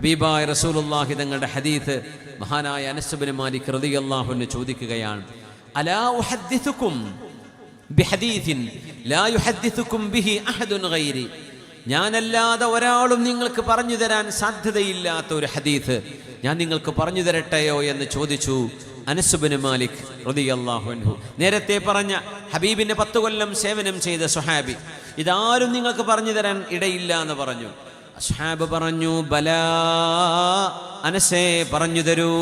ഹബീബായ റസൂലുള്ളാഹി തങ്ങളുടെ ഹദീത്ത് മഹാനായ അനസ്ബിന് മാലിക് അള്ളാഹു ചോദിക്കുകയാണ് അലാ ലാ ബിഹി ഗൈരി? ഞാനല്ലാതെ ഒരാളും നിങ്ങൾക്ക് പറഞ്ഞു തരാൻ സാധ്യതയില്ലാത്ത ഒരു ഹദീത്ത് ഞാൻ നിങ്ങൾക്ക് പറഞ്ഞു തരട്ടെയോ എന്ന് ചോദിച്ചു അനസുബിന് മാലിക് റളിയല്ലാഹു അൻഹു. നേരത്തെ പറഞ്ഞ ഹബീബിന്റെ പത്തു കൊല്ലം സേവനം ചെയ്ത സുഹാബി ഇതാരും നിങ്ങൾക്ക് പറഞ്ഞു തരാൻ ഇടയില്ല എന്ന് പറഞ്ഞു. അസ്ഹാബ് പറഞ്ഞു ബല അനസേ പറഞ്ഞു തരൂ.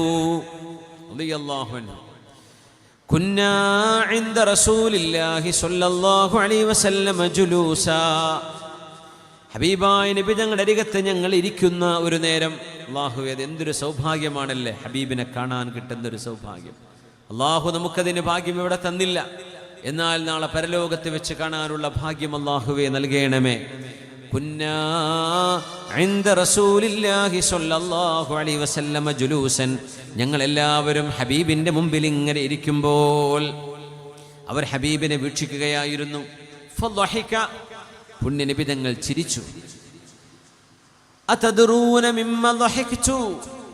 ഞങ്ങളരികത്ത് ഞങ്ങൾ ഇരിക്കുന്ന ഒരു നേരം അള്ളാഹു അത് എന്തൊരു സൗഭാഗ്യമാണല്ലേ? ഹബീബിനെ കാണാൻ കിട്ടുന്ന ഒരു സൗഭാഗ്യം. അള്ളാഹു നമുക്കതിന് ഭാഗ്യം ഇവിടെ തന്നില്ല. എന്നാൽ നാളെ പരലോകത്ത് വെച്ച് കാണാനുള്ള ഭാഗ്യം അള്ളാഹുവെ നൽകണമേ. كنا عند رسول الله صلى الله عليه وسلم جلوسا ഞങ്ങൾ എല്ലാവരും ഹബീബിന്റെ മുമ്പിൽ ഇങ്ങനെ ഇരിക്കുമ്പോൾ അവർ ഹബീബിനെ വീക്ഷിക്കുകയായിരുന്നു. പുണ്യനിബിതങ്ങൾ ചിരിച്ചു.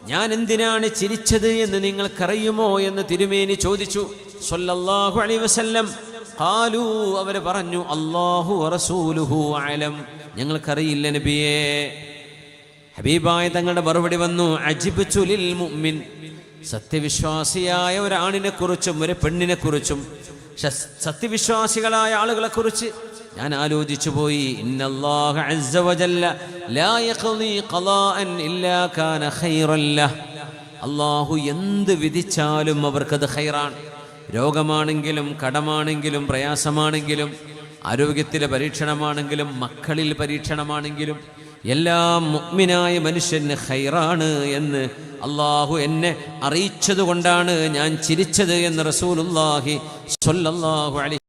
ഞാൻ എന്തിനാണ് ചിരിച്ചത് എന്ന് നിങ്ങൾക്കറിയുമോ? എന്ന് തിരുമേനി ചോദിച്ചു. സല്ലല്ലാഹു അലൈഹി വസല്ലം ഖാലു അവർ പറഞ്ഞു അല്ലാഹു റസൂലുഹു അലം. ഞങ്ങൾക്കറിയില്ല നബിയേ. ഹബീബായ തങ്ങളുടെ മറുപടി വന്നു അജിബ് ലിൽ മുഅ്മിൻ. സത്യവിശ്വാസിയായ ഒരാണിനെ കുറിച്ചും ഒരു പെണ്ണിനെ കുറിച്ചും സത്യവിശ്വാസികളായ ആളുകളെ കുറിച്ച് ഞാൻ ആലോചിച്ചു പോയി. അല്ലാഹു എന്ത് വിധിച്ചാലും അവർക്കത് ഖൈറാണ്. രോഗമാണെങ്കിലും കടമാണെങ്കിലും പ്രയാസമാണെങ്കിലും ആരോഗ്യത്തിലെ പരീക്ഷണമാണെങ്കിലും മക്കളിൽ പരീക്ഷണമാണെങ്കിലും എല്ലാം മുഗ്മിനായ മനുഷ്യന് ഹൈറാണ് എന്ന് അള്ളാഹു എന്നെ അറിയിച്ചതുകൊണ്ടാണ് ഞാൻ ചിരിച്ചത് എന്ന് റസൂലുള്ളാഹി സൊല്ലാഹു അലൈഹി